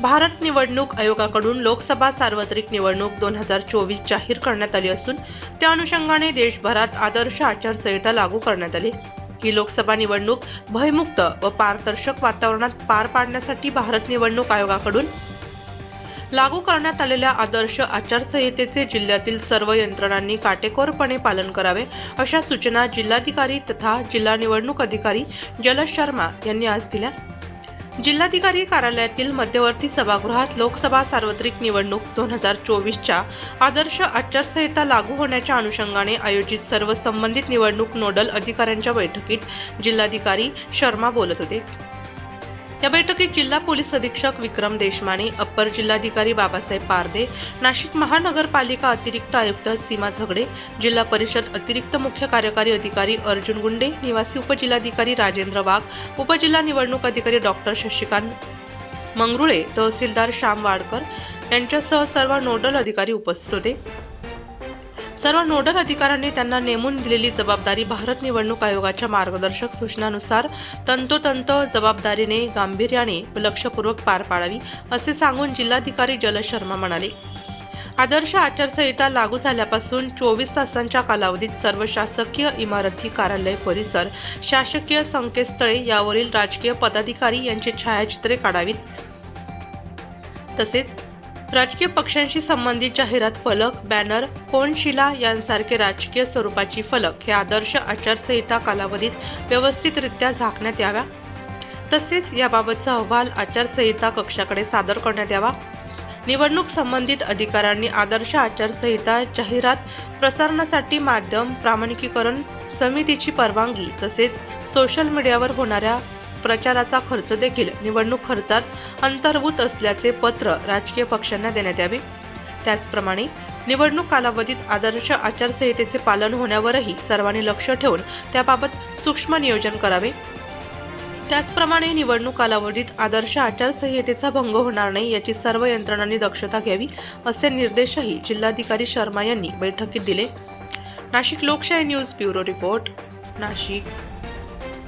भारत निवडणूक आयोगाकडून लोकसभा सार्वत्रिक निवडणूक दोन हजार चोवीस जाहीर करण्यात आली असून त्या अनुषंगाने देशभरात आदर्श आचारसंहिता लागू करण्यात आली. ही लोकसभा निवडणूक भयमुक्त व पारदर्शक वातावरणात पार पाडण्यासाठी भारत निवडणूक आयोगाकडून लागू करण्यात आलेल्या आदर्श आचारसंहितेचे जिल्ह्यातील सर्व यंत्रणांनी काटेकोरपणे पालन करावे अशा सूचना जिल्हाधिकारी तथा जिल्हा निवडणूक अधिकारी जलज शर्मा यांनी आज दिल्या. जिल्हाधिकारी कार्यालयातील मध्यवर्ती सभागृहात लोकसभा सार्वत्रिक निवडणूक दोन हजार चोवीसच्या आदर्श आचारसंहिता लागू होण्याच्या अनुषंगाने आयोजित सर्व संबंधित निवडणूक नोडल अधिकाऱ्यांच्या बैठकीत जिल्हाधिकारी शर्मा बोलत होते. या बैठकीत जिल्हा पोलीस अधीक्षक विक्रम देशमाने अप्पर जिल्हाधिकारी बाबासाहेब पारदे नाशिक महानगरपालिका अतिरिक्त आयुक्त सीमा झगडे जिल्हा परिषद अतिरिक्त मुख्य कार्यकारी अधिकारी अर्जुन गुंडे निवासी उपजिल्हाधिकारी राजेंद्र वाघ उपजिल्हा निवडणूक अधिकारी डॉक्टर शशिकांत मंगरुळे तहसीलदार श्याम वाडकर यांच्यासह सर्व नोडल अधिकारी उपस्थित होते. सर्व नोडल अधिकाऱ्यांनी त्यांना नेमून दिलेली जबाबदारी भारत निवडणूक आयोगाच्या मार्गदर्शक सूचनानुसार तंतोतंत जबाबदारीने गांभीर्याने लक्षपूर्वक पार पाडावी असे सांगून जिल्हाधिकारी जलज शर्मा म्हणाले. आदर्श आचारसंहिता लागू झाल्यापासून चोवीस तासांच्या कालावधीत सर्व शासकीय इमारती कार्यालय परिसर शासकीय संकेतस्थळे यावरील राजकीय पदाधिकारी यांची छायाचित्रे काढावीत. तसेच राजकीय पक्षांशी संबंधित जाहिरात फलक बॅनर कोनशिला यांसारखे राजकीय स्वरूपाची फलक हे आदर्श आचारसंहिता कालावधीत व्यवस्थितरित्या झाकण्यात याव्या. तसेच याबाबतचा अहवाल आचारसंहिता कक्षाकडे सादर करण्यात यावा. निवडणूक संबंधित अधिकाऱ्यांनी आदर्श आचारसंहिता जाहिरात प्रसारणासाठी माध्यम प्रामाणिकीकरण समितीची परवानगी तसेच सोशल मीडियावर होणाऱ्या प्रचाराचा खर्च देखील निवडणूक खर्चात अंतर्भूत असल्याचे पत्र राजकीय पक्षांना देण्यात यावे. त्याचप्रमाणे निवडणूक कालावधीत आदर्श आचारसंहितेचे पालन होण्यावरही सर्वांनी लक्ष ठेवून त्याबाबत सूक्ष्म नियोजन करावे. त्याचप्रमाणे निवडणूक कालावधीत आदर्श आचारसंहितेचा भंग होणार नाही याची सर्व यंत्रणांनी दक्षता घ्यावी असे निर्देशही जिल्हाधिकारी शर्मा यांनी बैठकीत दिले. नाशिक लोकशाही न्यूज ब्युरो रिपोर्ट नाशिक.